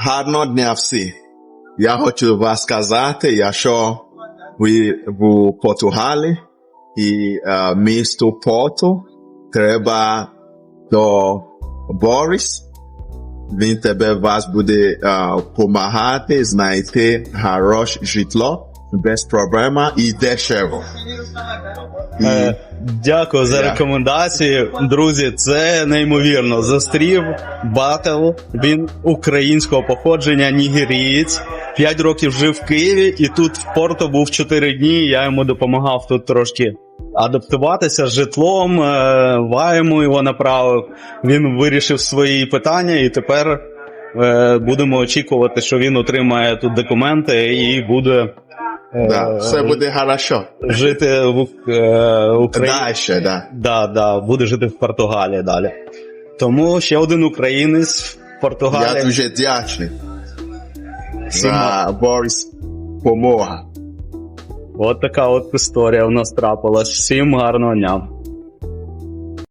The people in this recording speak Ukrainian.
гарного дня всі. Я хочу вас сказати, якщо ви в Португалії і е, місто Порту, треба до Борис. Він тебе вас буде допомагати знайти хороше житло без проблема і дешево. І, Е, Дякую за Я. рекомендації. Друзі, це неймовірно. Застрів батл. Він українського походження, нігерієць. П'ять років жив в Києві, і тут в Порто був 4 дні. Я йому допомагав тут трошки адаптуватися з житлом. е, Вайму його направив. Він вирішив свої питання, і тепер е, будемо очікувати, що він отримає тут документи і буде. Е, да, все буде хорошо. жити в е, Україні. Дальше, да. Да, да, буде жити в Португалії далі. Тому ще один українець в Я Португалії. дуже вдячний за Борис помога. От така от історія в нас трапилась. Всім гарного дня.